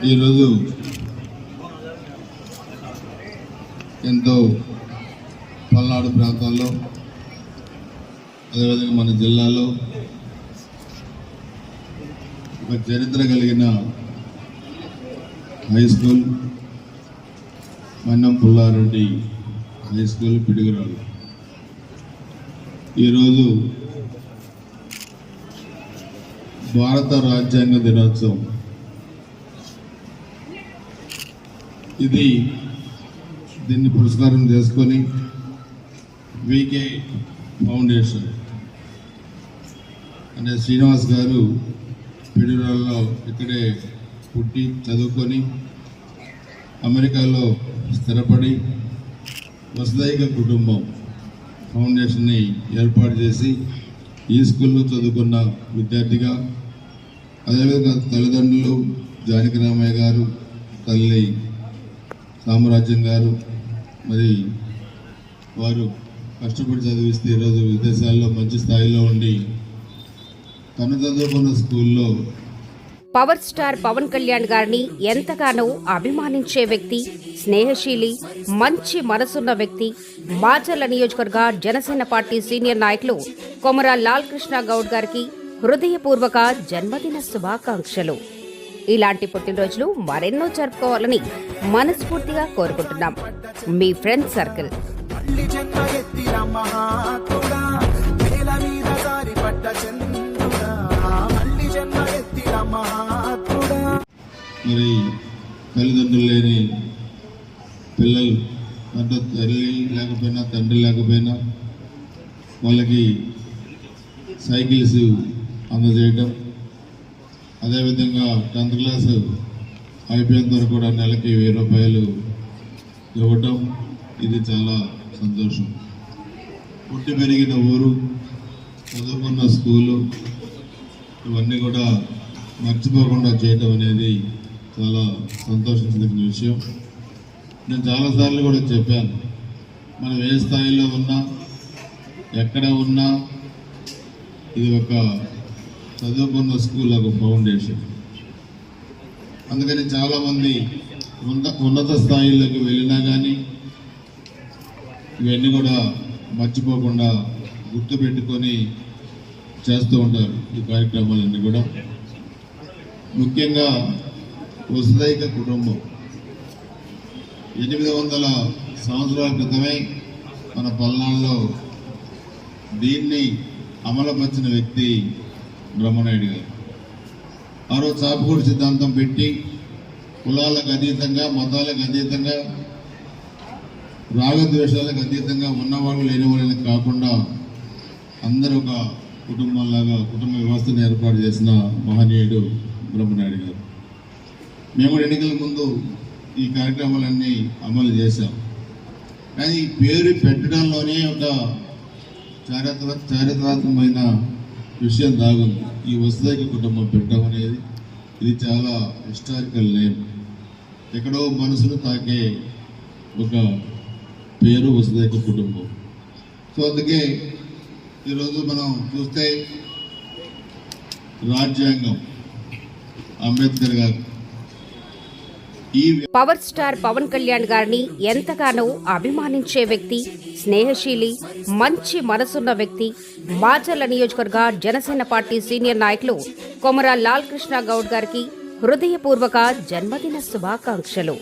ఈరోజు ఎంతో పల్నాడు ప్రాంతాల్లో అదేవిధంగా మన జిల్లాలో ఒక చరిత్ర కలిగిన high school Mannam Pullareddy high school Piduguralla ఈరోజు భారత రాజ్యాంగ దినోత్సవం ఇది దీన్ని పురస్కారం చేసుకొని వికే ఫౌండేషన్ అనే శ్రీనివాస్ గారు పిడుగురాల్లో ఇక్కడే పుట్టి చదువుకొని అమెరికాలో స్థిరపడి వసుదైక కుటుంబం ఫౌండేషన్ని ఏర్పాటు చేసి ఈ స్కూల్లో చదువుకున్న విద్యార్థిగా అదేవిధంగా తల్లిదండ్రులు జానకి రామయ్య గారు తల్లి సామ్రాజ్యం గారు మరి వారు కష్టపడి చదివిస్తే ఈరోజు విదేశాల్లో మంచి స్థాయిలో ఉండి తను చదువుకున్న స్కూల్లో పవర్ స్టార్ పవన్ కళ్యాణ్ గారిని ఎంతగానో అభిమానించే వ్యక్తి స్నేహశీలి మంచి మనసున్న వ్యక్తి మాచర్ల నియోజకవర్గ జనసేన పార్టీ సీనియర్ నాయకులు కొమరా లాల్ కృష్ణ గౌడ్ గారికి హృదయపూర్వక జన్మదిన శుభాకాంక్షలు. ఇలాంటి పుట్టినరోజులు మరెన్నో జరుపుకోవాలని మనస్ఫూర్తిగా కోరుకుంటున్నాం. మీ ఫ్రెండ్ సర్కిల్ మరి తల్లిదండ్రులు లేని పిల్లలు అంటే తల్లి లేకపోయినా తండ్రి లేకపోయినా వాళ్ళకి సైకిల్స్ అందజేయటం అదేవిధంగా టెన్త్ క్లాస్ అయిపోయేంత వరకు కూడా నెలకి వెయ్యి రూపాయలు ఇవ్వటం ఇది చాలా సంతోషం. పుట్టి పెరిగిన ఊరు చదువుకున్న స్కూలు ఇవన్నీ కూడా మర్చిపోకుండా చేయటం అనేది చాలా సంతోషించదగిన విషయం. నేను చాలాసార్లు కూడా చెప్పాను మనం ఏ స్థాయిలో ఉన్నా ఎక్కడ ఉన్నా ఇది ఒక చదువుకున్న స్కూల్ ఒక ఫౌండేషన్. అందుకని చాలామంది ఉన్న ఉన్నత స్థాయిలోకి వెళ్ళినా కానీ ఇవన్నీ కూడా మర్చిపోకుండా గుర్తుపెట్టుకొని చేస్తూ ఉంటారు ఈ కార్యక్రమాలన్నీ కూడా. ముఖ్యంగా వసుదైక కుటుంబం. ఎనిమిది వందల సంవత్సరాల క్రితమే మన పల్నాడులో దీన్ని అమలుపరిచిన వ్యక్తి బ్రహ్మనాయుడు గారు. ఆ రోజు చాపుకోడి సిద్ధాంతం పెట్టి కులాలకు అతీతంగా మతాలకు అతీతంగా రాగద్వేషాలకు అతీతంగా ఉన్నవాళ్ళు లేని వాళ్ళని కాకుండా అందరూ ఒక కుటుంబంలాగా కుటుంబ వ్యవస్థను ఏర్పాటు చేసిన మహనీయుడు బ్రహ్మనాయుడు గారు. మేము ఎన్నికల ముందు ఈ కార్యక్రమాలన్నీ అమలు చేశాం. కానీ ఈ పేరు పెట్టడంలోనే ఒక చారిత్ర చారిత్రాత్మకమైన విషయం దాగుంది ఈ వసుదైక కుటుంబం పెట్టడం అనేది ఇది చాలా హిస్టారికల్ నేమ్. ఎక్కడో మనసును తాకే ఒక పేరు వసుదైక కుటుంబం. సో అందుకే ఈరోజు మనం చూస్తే రాజ్యాంగం అంబేద్కర్ గారు పవర్ స్టార్ పవన్ కళ్యాణ్ గారిని ఎంతగానో అభిమానించే వ్యక్తి స్నేహశీలి మంచి మనసున్న వ్యక్తి మాచర్ల నియోజకవర్గ జనసేన పార్టీ సీనియర్ నాయకులు కొమర లాల్ కృష్ణ గౌడ్ గారికి హృదయపూర్వక జన్మదిన శుభాకాంక్షలు.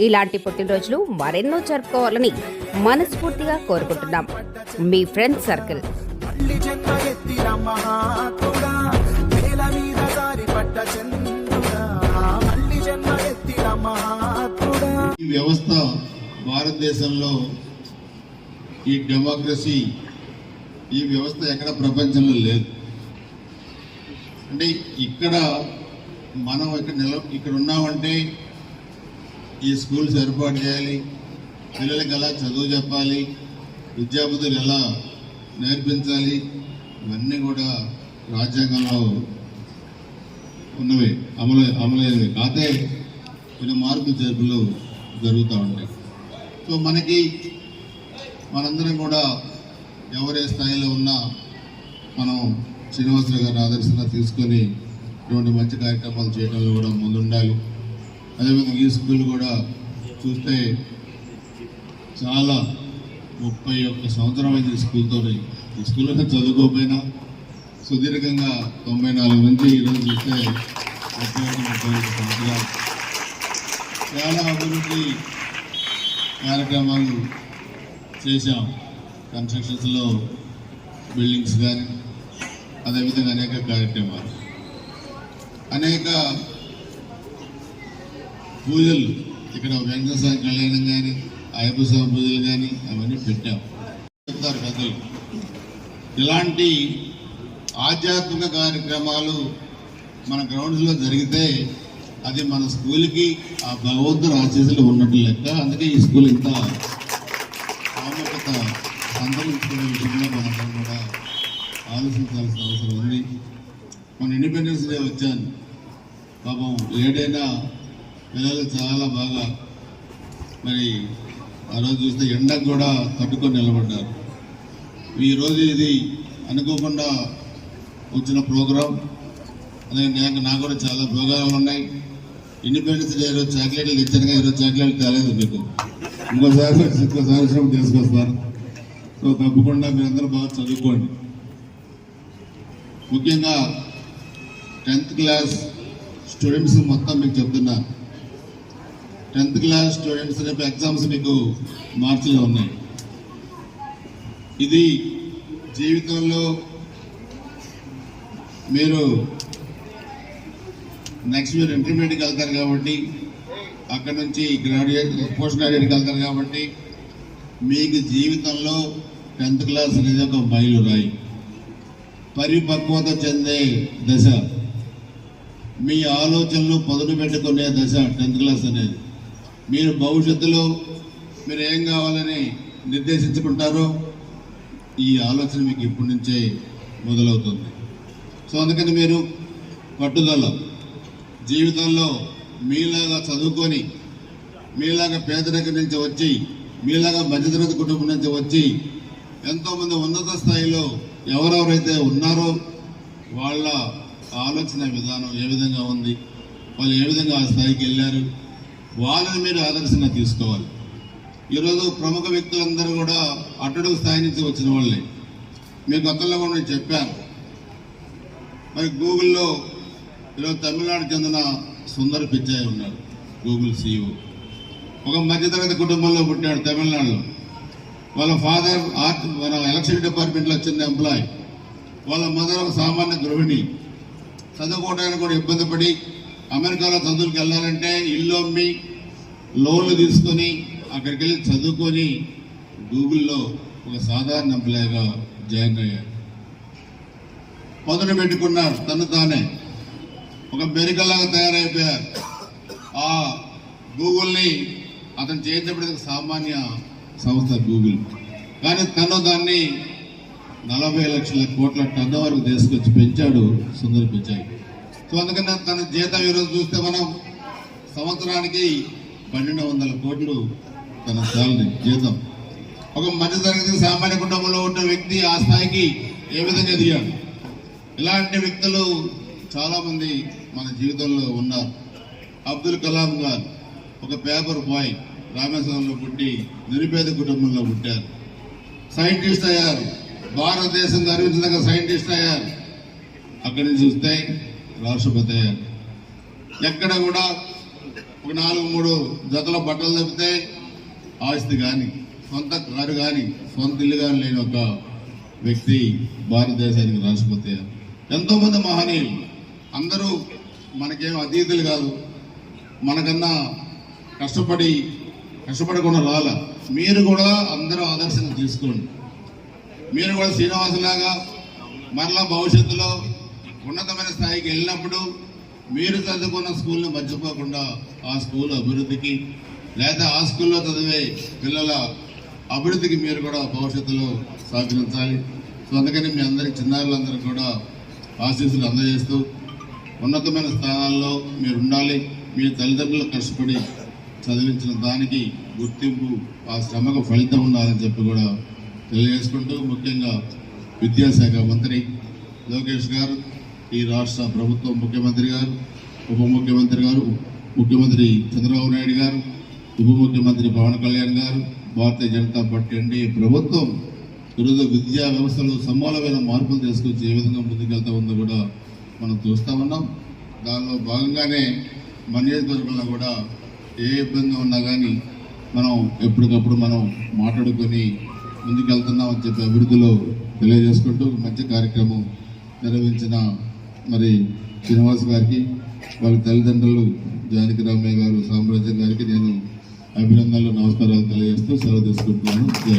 ఇలాంటి పుట్టినరోజులు మరెన్నో జరుపుకోవాలని మనస్ఫూర్తిగా కోరుకుంటున్నాం. మీ ఫ్రెండ్ సర్కిల్. ఈ వ్యవస్థ భారతదేశంలో ఈ డెమోక్రసీ ఈ వ్యవస్థ ఎక్కడ ప్రపంచంలో లేదు. అంటే ఇక్కడ మనం ఇక్కడ నిల ఇక్కడ ఉన్నామంటే ఈ స్కూల్స్ ఏర్పాటు చేయాలి పిల్లలకి ఎలా చదువు చెప్పాలి విద్యాబుద్ధులు ఎలా నేర్పించాలి ఇవన్నీ కూడా రాజ్యాంగంలో ఉన్నవి అమలు అమలైనవి. కాకపోతే కొన్ని మార్పులు చేర్పులు జరుగుతూ ఉంటాయి సో మనకి మనందరం కూడా ఎవరే స్థాయిలో ఉన్నా మనం శ్రీనివాసరావు గారిని ఆదర్శంగా తీసుకొని ఇటువంటి మంచి కార్యక్రమాలు చేయడంలో కూడా ముందుండాలి. అదేవిధంగా ఈ స్కూల్ కూడా చూస్తే చాలా ముప్పై ఒక్క సంవత్సరం ఈ స్కూల్తో ఈ స్కూల్లో చదువుకోకపోయినా సుదీర్ఘంగా తొంభై నాలుగు నుంచి ఈరోజు చూస్తే ముప్పై ఒక్క ముప్పై సంవత్సరాలు చాలా అభివృద్ధి కార్యక్రమాలు చేశాం. కన్స్ట్రక్షన్స్లో బిల్డింగ్స్ కానీ అదేవిధంగా అనేక కార్యక్రమాలు. అనేక పూజలు ఇక్కడ వెంకటస్వామి కళ్యాణం కానీ అయ్యప్ప స్వామి పూజలు కానీ అవన్నీ పెట్టాం. చెప్తారు పెద్దలు. ఇలాంటి ఆధ్యాత్మిక కార్యక్రమాలు మన గ్రౌండ్స్లో జరిగితే అది మన స్కూల్కి ఆ భగవంతుడు ఆశీస్సులు ఉన్నట్టు లెక్క. అందుకే ఈ స్కూల్ ఇంత ప్రాముఖ్యత సంతరించుకునే విషయంలో మనందరం కూడా ఆలోచించాల్సిన అవసరం ఉంది. మన ఇండిపెండెన్స్ డే వచ్చాను. పాపం ఏడైనా పిల్లలు చాలా బాగా మరి ఆ రోజు చూస్తే ఎండకు కూడా తట్టుకొని నిలబడ్డారు. ఈరోజు ఇది అనుకోకుండా వచ్చిన ప్రోగ్రాం. అదే నాకు నాకు కూడా చాలా ప్రోగ్రాంలు ఉన్నాయి. ఇండిపెండెన్స్ డే రోజు చాక్లెట్లు తెచ్చాను కానీ ఈరోజు చాక్లెట్ తేలేదు మీకు. ఇంకోసారి ఇంకోసారి వచ్చినప్పుడు తీసుకొస్తారు సో తప్పకుండా మీరందరూ బాగా చదువుకోండి. ముఖ్యంగా టెన్త్ క్లాస్ స్టూడెంట్స్ మొత్తం మీకు చెప్తున్నా టెన్త్ క్లాస్ స్టూడెంట్స్ రేపు ఎగ్జామ్స్ మీకు మార్చిలో ఉన్నాయి. ఇది జీవితంలో మీరు నెక్స్ట్ మీరు ఇంటర్మీడియట్కి వెళ్తారు కాబట్టి అక్కడ నుంచి గ్రాడ్యుయేట్ పోస్ట్ గ్రాడ్యుయేట్కి వెళ్తారు కాబట్టి మీకు జీవితంలో టెన్త్ క్లాస్ అనేది ఒక మైలురాయి పరిపక్వత చెందే దశ. మీ ఆలోచనలు పదును పెట్టుకునే దశ టెన్త్ క్లాస్ అనేది. మీరు భవిష్యత్తులో మీరు ఏం కావాలని నిర్దేశించుకుంటారో ఈ ఆలోచన మీకు ఇప్పటి నుంచే మొదలవుతుంది. సో అందుకని మీరు పట్టుదల జీవితంలో మీలాగా చదువుకొని మీలాగా పేదరికం నుంచి వచ్చి మీలాగా మధ్యతరగతి కుటుంబం నుంచి వచ్చి ఎంతోమంది ఉన్నత స్థాయిలో ఎవరెవరైతే ఉన్నారో వాళ్ళ ఆలోచన విధానం ఏ విధంగా ఉంది వాళ్ళు ఏ విధంగా ఆ స్థాయికి వెళ్ళారు వాళ్ళని మీరు ఆదర్శంగా తీసుకోవాలి. ఈరోజు ప్రముఖ వ్యక్తులందరూ కూడా అట్టడుగు స్థాయి నుంచి వచ్చిన వాళ్ళే. మీ గతంలో కూడా నేను చెప్పాను. మరి గూగుల్లో ఈరోజు తమిళనాడు చెందిన సుందర పిచ్చాయి ఉన్నాడు గూగుల్ సీఈఓ. ఒక మధ్యతరగతి కుటుంబంలో పుట్టాడు తమిళనాడులో. వాళ్ళ ఫాదర్ ఆర్ట్ మన ఎలక్షన్ డిపార్ట్మెంట్లో చిన్న ఎంప్లాయ్ వాళ్ళ మదర్ ఒక సామాన్య గృహిణి. చదువుకోవడానికి కూడా ఇబ్బంది పడి అమెరికాలో చదువులకు వెళ్ళాలంటే ఇల్లు అమ్మి లోన్లు తీసుకొని అక్కడికి వెళ్ళి చదువుకొని గూగుల్లో ఒక సాధారణ ఎంప్లాయ్గా జాయిన్ అయ్యారు పదును పెట్టుకున్నారు తను తానే. ఒక మెరికల్లాగా తయారైపోయారు. ఆ గూగుల్ని అతను చేయించబడిన సామాన్య సంస్థ గూగుల్. కానీ తను దాన్ని నలభై లక్షల కోట్ల టన్ను వరకు తీసుకొచ్చి పెంచాడు సుందర్ పిచ్చాయి. సో అందుకని తన జీతం ఈరోజు చూస్తే మనం సంవత్సరానికి పన్నెండు వందల కోట్లు తన శాలరీ జీతం. ఒక మధ్యతరగతి సామాన్య కుటుంబంలో ఉన్న వ్యక్తి ఆ స్థాయికి ఏ విధంగా ఎదిగాడు? ఇలాంటి వ్యక్తులు చాలామంది మన జీవితంలో ఉన్నారు అబ్దుల్ కలాం గారు ఒక పేపర్ బాయ్ రామేశ్వరంలో పుట్టి నిరుపేద కుటుంబంలో పుట్టారు. సైంటిస్ట్ అయ్యారు. భారతదేశం గర్వించదగ్గ సైంటిస్ట్ అయ్యారు. అక్కడి నుంచి చూస్తే రాష్ట్రపతి అయ్యారు. ఎక్కడ కూడా ఒక నాలుగు మూడు జతల బట్టలు తప్పితే ఆస్తి కానీ సొంత కారు కానీ సొంత ఇల్లు కానీ లేని ఒక వ్యక్తి భారతదేశానికి రాష్ట్రపతి అయ్యారు. ఎంతోమంది మహనీయులు అందరూ మనకేం అతీతులు కాదు. మనకన్నా కష్టపడి కష్టపడకుండా రాల మీరు కూడా అందరూ ఆదర్శంగా తీసుకోండి. మీరు కూడా శ్రీనివాసులాగా మరలా భవిష్యత్తులో ఉన్నతమైన స్థాయికి వెళ్ళినప్పుడు మీరు చదువుకున్న స్కూల్ని మర్చిపోకుండా ఆ స్కూల్ అభివృద్ధికి లేదా ఆ స్కూల్లో చదివే పిల్లల అభివృద్ధికి మీరు కూడా భవిష్యత్తులో సహకరించాలి. సో అందుకని మీ అందరి చిన్నారులందరూ కూడా ఆశీస్సులు అందజేస్తూ ఉన్నతమైన స్థానాల్లో మీరు ఉండాలి. మీ తల్లిదండ్రులు కష్టపడి చదివించిన దానికి గుర్తింపు ఆ శ్రమకు ఫలితం ఉండాలని చెప్పి కూడా తెలియజేసుకుంటూ ముఖ్యంగా విద్యాశాఖ మంత్రి లోకేష్ గారు ఈ రాష్ట్ర ప్రభుత్వం ముఖ్యమంత్రి గారు ఉప ముఖ్యమంత్రి గారు ముఖ్యమంత్రి చంద్రబాబు నాయుడు గారు ఉప ముఖ్యమంత్రి పవన్ కళ్యాణ్ గారు భారతీయ జనతా పార్టీ ఎన్డీఏ ప్రభుత్వం ఈరోజు విద్యా వ్యవస్థలో సమూలమైన మార్పులు తీసుకొచ్చి ఏ విధంగా ముందుకెళ్తా ఉందో కూడా మనం చూస్తా ఉన్నాం. దానిలో భాగంగానే మన నియోజకవర్గంలో కూడా ఏ ఇబ్బంది ఉన్నా కానీ మనం ఎప్పటికప్పుడు మనం మాట్లాడుకొని ముందుకెళ్తున్నామని చెప్పి అభివృద్ధిలో తెలియజేసుకుంటూ మంచి కార్యక్రమం నిర్వహించిన మరి శ్రీనివాస్ గారికి వాళ్ళ తల్లిదండ్రులు జానకి రామయ్య గారు సామ్రాజ్యం గారికి నేను అభినందనలు నమస్కారాలు తెలియజేస్తూ సెలవు తీసుకుంటున్నాను. జయ